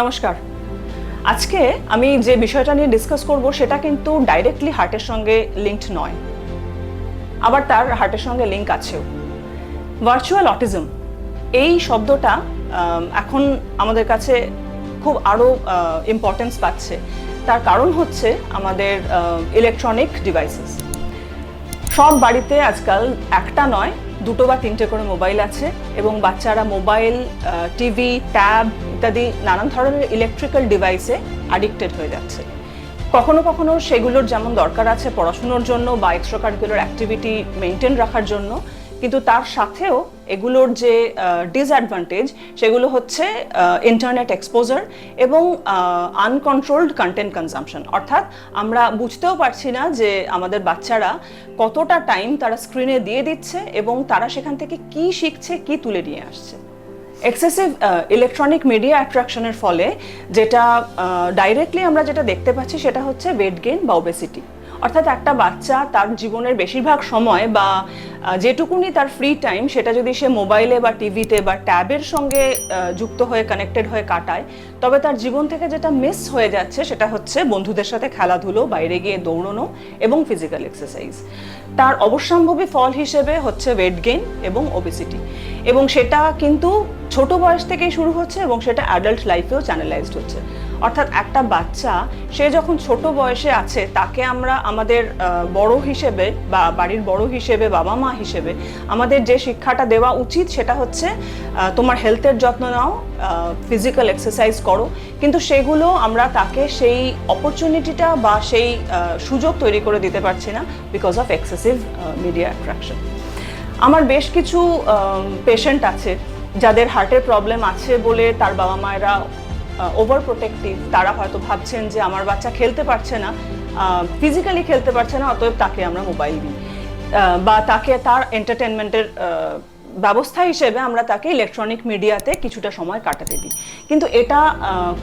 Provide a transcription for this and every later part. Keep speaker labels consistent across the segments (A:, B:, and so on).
A: নমস্কার। আজকে আমি যে বিষয়টা নিয়ে ডিসকাস করব সেটা কিন্তু ডাইরেক্টলি হার্টের সঙ্গে লিঙ্কড নয়। আবার তার হার্টের সঙ্গে লিঙ্ক আছেও। ভার্চুয়াল অটিজম এই শব্দটা এখন আমাদের কাছে খুব আরও ইম্পর্টেন্স পাচ্ছে। তার কারণ হচ্ছে আমাদের ইলেকট্রনিক ডিভাইসেস সব বাড়িতে আজকাল একটা নয় দুটো বা তিনটে করে মোবাইল আছে এবং বাচ্চারা মোবাইল টিভি, ট্যাব ইত্যাদি নানান ধরনের ইলেকট্রিক্যাল ডিভাইসে অ্যাডিক্টেড হয়ে যাচ্ছে। কখনো কখনো সেগুলোর যেমন দরকার আছে পড়াশুনোর জন্য বা এক্সট্রা কারিকুলার অ্যাক্টিভিটি মেনটেন রাখার জন্য কিন্তু তার সাথেও এগুলোর যে ডিসঅ্যাডভান্টেজ সেগুলো হচ্ছে ইন্টারনেট এক্সপোজার এবং আনকন্ট্রোলড কন্টেন্ট কনজামশন অর্থাৎ আমরা বুঝতেও পারছি না যে আমাদের বাচ্চারা কতটা টাইম তারা স্ক্রিনে দিয়ে দিচ্ছে এবং তারা সেখান থেকে কি শিখছে, কি তুলে নিয়ে আসছে। এক্সেসিভ ইলেকট্রনিক মিডিয়া অ্যাট্রাকশনের ফলে যেটা ডাইরেক্টলি আমরা যেটা দেখতে পাচ্ছি সেটা হচ্ছে ওয়েট গেইন বা ওবেসিটি অর্থাৎ একটা বাচ্চা তার জীবনের বেশিরভাগ সময় বা যেটুকুনি তার ফ্রি টাইম সেটা যদি সে মোবাইলে বা টিভিতে বা ট্যাবের সঙ্গে যুক্ত হয়ে কানেক্টেড হয়ে কাটায়, তবে তার জীবন থেকে যেটা মিস হয়ে যাচ্ছে, সেটা হচ্ছে বন্ধুদের সাথে খেলাধুলো, বাইরে গিয়ে দৌড়নো এবং ফিজিক্যাল এক্সারসাইজ তার অবশ্যম্ভাবী ফল হিসেবে হচ্ছে ওয়েট গেইন এবং ওবেসিটি এবং সেটা কিন্তু ছোট বয়স থেকেই শুরু হচ্ছে এবং সেটা অ্যাডাল্ট লাইফেও চ্যানেলাইজড হচ্ছে। অর্থাৎ একটা বাচ্চা, সে যখন ছোট বয়সে আছে, তাকে আমরা আমাদের বড় হিসেবে বা বাড়ির বড় হিসেবে, বাবা মা হিসেবে আমাদের যে শিক্ষাটা দেওয়া উচিত সেটা হচ্ছে তোমার হেলথের যত্ন নাও ফিজিক্যাল এক্সারসাইজ করো। কিন্তু সেগুলো আমরা তাকে সেই অপরচুনিটিটা বা সেই সুযোগ তৈরি করে দিতে পারছি না because of excessive media attraction আমার বেশ কিছু পেশেন্ট আছে, যাদের হার্টের প্রবলেম আছে বলে তার বাবা মায়েরা ওভার প্রোটেক্টিভ তারা হয়তো ভাবছেন যে আমার বাচ্চা খেলতে পারছে না ফিজিক্যালি খেলতে পারছে না, অতএব তাকে আমরা মোবাইল দিই। বা তাকে তার এন্টারটেনমেন্টের ব্যবস্থা হিসেবে আমরা তাকে ইলেকট্রনিক মিডিয়াতে কিছুটা সময় কাটাতে দিই। কিন্তু এটা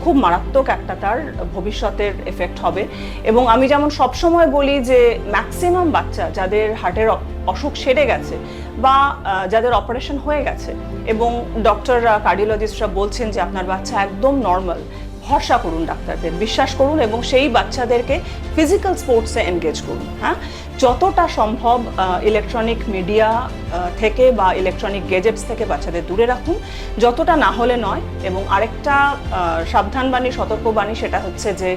A: খুব মারাত্মক একটা তার ভবিষ্যতের এফেক্ট হবে। এবং আমি যেমন সবসময় বলি যে ম্যাক্সিমাম বাচ্চা যাদের হার্টের অসুখ সেরে গেছে বা যাদের অপারেশন হয়ে গেছে এবং ডক্টররা কার্ডিওলজিস্টরা বলছেন যে, আপনার বাচ্চা একদম নর্মাল ভরসা করুন ডাক্তারদের, বিশ্বাস করুন এবং সেই বাচ্চাদেরকে ফিজিক্যাল স্পোর্টসে এনগেজ করুন হ্যাঁ? যতটা সম্ভব ইলেকট্রনিক মিডিয়া থেকে বা ইলেকট্রনিক গেজেটস থেকে বাচ্চাদের দূরে রাখুন। যতটা না হলে নয় এবং আরেকটা সাবধানবাণী, সতর্কবাণী সেটা হচ্ছে যে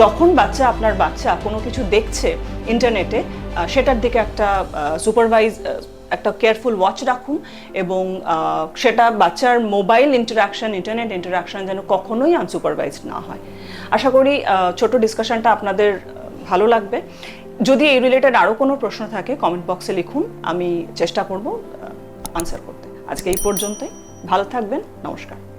A: যখন বাচ্চা আপনার বাচ্চা কোনো কিছু দেখছে ইন্টারনেটে সেটার দিকে একটা সুপারভাইজ একটা কেয়ারফুল ওয়াচ রাখুন এবং সেটা বাচ্চার মোবাইল ইন্টারাকশন ইন্টারনেট ইন্টারাকশন যেন কখনোই আনসুপারভাইজড না হয়। আশা করি ছোট ডিসকাশনটা আপনাদের ভালো লাগবে। যদি এই রিলেটেড আরও কোনো প্রশ্ন থাকে কমেন্ট বক্সে লিখুন। আমি চেষ্টা করব আনসার করতে। আজকে এই পর্যন্তই। ভালো থাকবেন। নমস্কার।